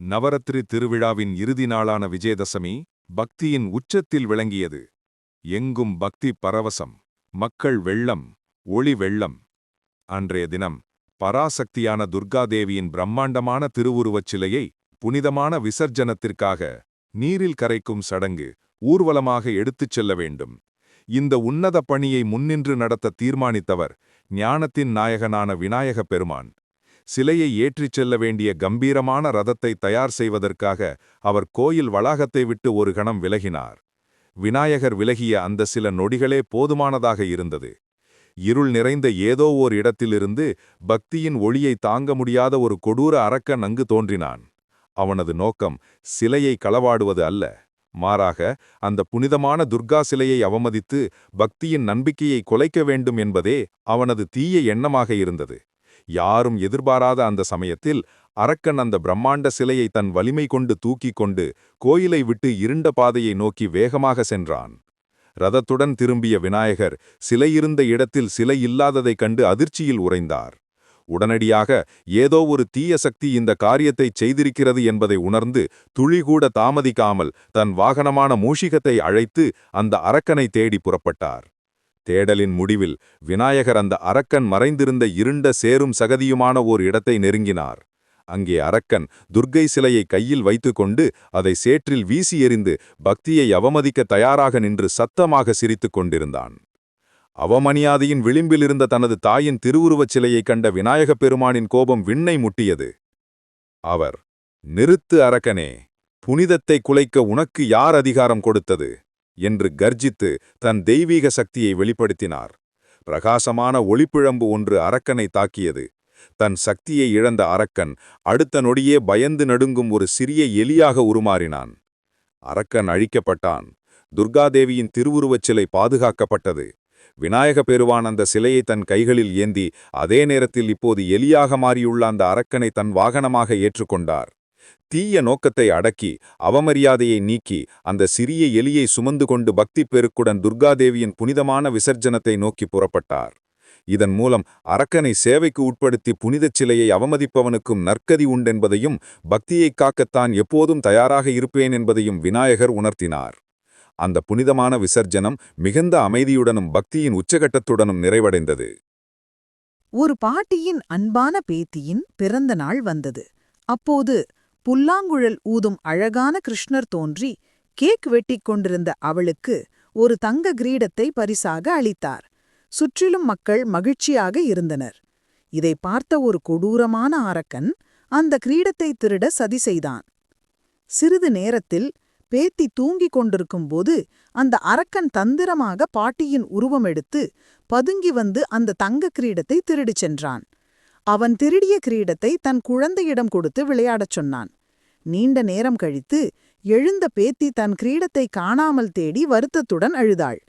நவரத்திரி திருவிழாவின் இறுதி நாளான விஜயதசமி பக்தியின் உச்சத்தில் விளங்கியது. எங்கும் பக்தி பரவசம் மக்கள் வெள்ளம் ஒளி வெள்ளம். அன்றைய தினம் பராசக்தியான துர்காதேவியின் பிரம்மாண்டமான திருவுருவச் சிலையை புனிதமான விசர்ஜனத்திற்காக நீரில் கரைக்கும் சடங்கு ஊர்வலமாக எடுத்துச் செல்ல வேண்டும். இந்த உன்னத பணியை முன்னின்று நடத்த தீர்மானித்தவர் ஞானத்தின் நாயகனான விநாயகப் பெருமான். சிலையை ஏற்றிச் செல்ல வேண்டிய கம்பீரமான ரதத்தை தயார் செய்வதற்காக அவர் கோயில் வளாகத்தை விட்டு ஒரு கணம் விலகினார். விநாயகர் விலகிய அந்த சில நொடிகளே போதுமானதாக இருந்தது. இருள் நிறைந்த ஏதோ ஓர் இடத்திலிருந்து பக்தியின் ஒளியை தாங்க முடியாத ஒரு கொடூர அரக்கன் அங்கு தோன்றினான். அவனது நோக்கம் சிலையை களவாடுவது அல்ல. மாறாக அந்த புனிதமான துர்கா சிலையை அவமதித்து பக்தியின் நம்பிக்கையை குலைக்க வேண்டும் என்பதே அவனது தீய எண்ணமாக இருந்தது. யாரும் எதிர்பாராத அந்த சமயத்தில் அரக்கன் அந்த பிரம்மாண்ட சிலையை தன் வலிமை கொண்டு தூக்கிக் கொண்டு கோயிலை விட்டு இருண்ட பாதையை நோக்கி வேகமாக சென்றான். ரதத்துடன் திரும்பிய விநாயகர் சிலையிருந்த இடத்தில் சிலை இல்லாததைக் கண்டு அதிர்ச்சியில் உறைந்தார். உடனடியாக ஏதோ ஒரு தீய சக்தி இந்த காரியத்தை செய்திருக்கிறது என்பதை உணர்ந்து துளிகூட தாமதிக்காமல் தன் வாகனமான மூஷிகத்தை அழைத்து அந்த அரக்கனை தேடி புறப்பட்டார். தேடலின் முடிவில் விநாயகர் அந்த அரக்கன் மறைந்திருந்த இருண்ட சேரும் சகதியுமான ஓர் இடத்தை நெருங்கினார். அங்கே அரக்கன் துர்க்கை சிலையை கையில் வைத்துக்கொண்டு அதை சேற்றில் வீசி எறிந்து பக்தியை அவமதிக்க தயாராக நின்று சத்தமாக சிரித்துக் கொண்டிருந்தான். அவமணியாதையின் விளிம்பில் இருந்த தனது தாயின் திருவுருவச் சிலையைக் கண்ட விநாயகப் பெருமானின் கோபம் விண்ணை முட்டியது. அவர் நிறுத்து அரக்கனே புனிதத்தை குலைக்க உனக்கு யார் அதிகாரம் கொடுத்தது? என்று கர்ஜித்து தன் தெய்வீக சக்தியை வெளிப்படுத்தினார். பிரகாசமான ஒளிப்பிழம்பு ஒன்று அரக்கனை தாக்கியது. தன் சக்தியை இழந்த அரக்கன் அடுத்த நொடியே பயந்து நடுங்கும் ஒரு சிறிய எலியாக உருமாறினான். அரக்கன் அழிக்கப்பட்டான். துர்காதேவியின் திருவுருவச் சிலை பாதுகாக்கப்பட்டது. விநாயக பெருவான் அந்த சிலையை தன் கைகளில் ஏந்தி அதே நேரத்தில் இப்போது எலியாக மாறியுள்ள அந்த அரக்கனை தன் வாகனமாக ஏற்றுக்கொண்டார். தீய நோக்கத்தை அடக்கி அவமரியாதையை நீக்கி அந்த சிறிய எலியை சுமந்து கொண்டு பக்தி பெருக்குடன் துர்காதேவியின் புனிதமான விசர்ஜனத்தை நோக்கி புறப்பட்டார். இதன் மூலம் அரக்கனை சேவைக்கு உட்படுத்தி புனிதச் சிலையை அவமதிப்பவனுக்கும் நற்கதி உண்டென்பதையும் பக்தியைக் காக்கத்தான் எப்போதும் தயாராக இருப்பேன் என்பதையும் விநாயகர் உணர்த்தினார். அந்த புனிதமான விசர்ஜனம் மிகுந்த அமைதியுடனும் பக்தியின் உச்சகட்டத்துடனும் நிறைவடைந்தது. ஒரு பாட்டியின் அன்பான பேத்தியின் பிறந்த நாள் வந்தது. அப்போது புல்லாங்குழல் ஊதும் அழகான கிருஷ்ணர் தோன்றி கேக் வெட்டிக் கொண்டிருந்த அவளுக்கு ஒரு தங்க கிரீடத்தை பரிசாக அளித்தார். சுற்றிலும் மக்கள் மகிழ்ச்சியாக இருந்தனர். இதை பார்த்த ஒரு கொடூரமான அரக்கன் அந்த கிரீடத்தை திருட சதி செய்தான். சிறிது நேரத்தில் பேத்தி தூங்கிக் கொண்டிருக்கும்போது அந்த அரக்கன் தந்திரமாக பாட்டியின் உருவம் எடுத்து பதுங்கி வந்து அந்த தங்க கிரீடத்தை திருடிச் சென்றான். அவன் திருடிய கிரீடத்தை தன் குழந்தையிடம் கொடுத்து விளையாடச் சொன்னான். நீண்ட நேரம் கழித்து எழுந்த பேத்தி தன் கிரீடத்தை காணாமல் தேடி வருத்தத்துடன் அழுதாள்.